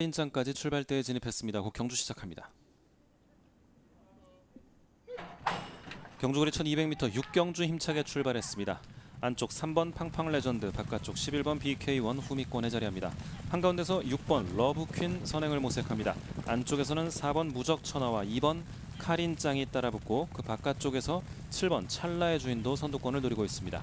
인장까지 출발대에 진입했습니다. 곧 경주 시작합니다. 경주거리 1200m 6경주 힘차게 출발했습니다. 안쪽 3번 팡팡 레전드, 바깥쪽 11번 BK1 후미권에 자리합니다. 한가운데서 6번 러브퀸 선행을 모색합니다. 안쪽에서는 4번 무적 천하와 2번 카린짱이 따라붙고 그 바깥쪽에서 7번 찰나의 주인도 선두권을 노리고 있습니다.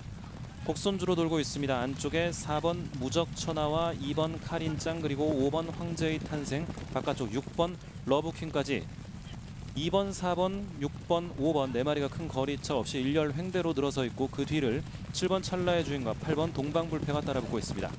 곡선주로 돌고 있습니다. 안쪽에 4번 무적 천하와 2번 카린짱 그리고 5번 황제의 탄생 바깥쪽 6번 러브퀸까지 2번, 4번, 6번, 5번 네 마리가 큰 거리차 없이 일렬 횡대로 늘어서 있고 그 뒤를 7번 찰나의 주인과 8번 동방불패가 따라붙고 있습니다.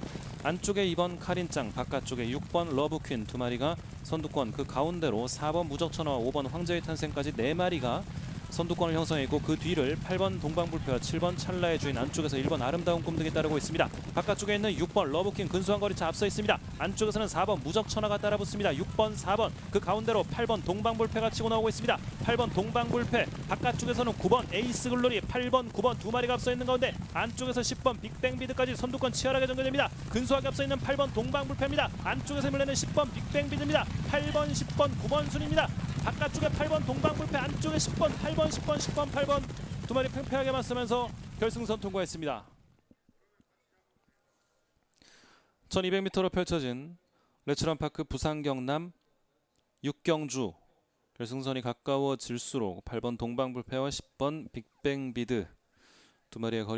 안쪽에 2번 카린짱, 바깥쪽에 6번 러브퀸 두 마리가 선두권 그 가운데로 4번 무적천하와 5번 황제의 탄생까지 네 마리가 선두권을 형성해 있고 그 뒤를 8번 동방불패와 7번 찰나의 주인 안쪽에서 1번 아름다운 꿈 등이 따르고 있습니다. 바깥쪽에 있는 6번 러브킹 근소한 거리차 앞서 있습니다. 안쪽에서는 4번 무적천하가 따라붙습니다. 6번 4번 그 가운데로 8번 동방불패가 치고 나오고 있습니다. 8번 동방불패 바깥쪽에서는 9번 에이스 글로리 8번 9번 두 마리가 앞서 있는 가운데 안쪽에서 10번 빅뱅비드까지 선두권 치열하게 전개됩니다. 근소하게 앞서 있는 8번 동방불패입니다. 안쪽에서 밀려는 10번 빅뱅비드입니다. 8번 10번 9번 순입니다. 바깥쪽에 8번 동방불패 안쪽에 10번 8번 10번 10번 8번 두 마리 팽팽하게 맞서면서 결승선 통과했습니다. 1200m로 펼쳐진 레츠런파크 부산 경남 6경주 결승선이 가까워질수록 8번 동방불패와 10번 빅뱅비드 두 마리의 거리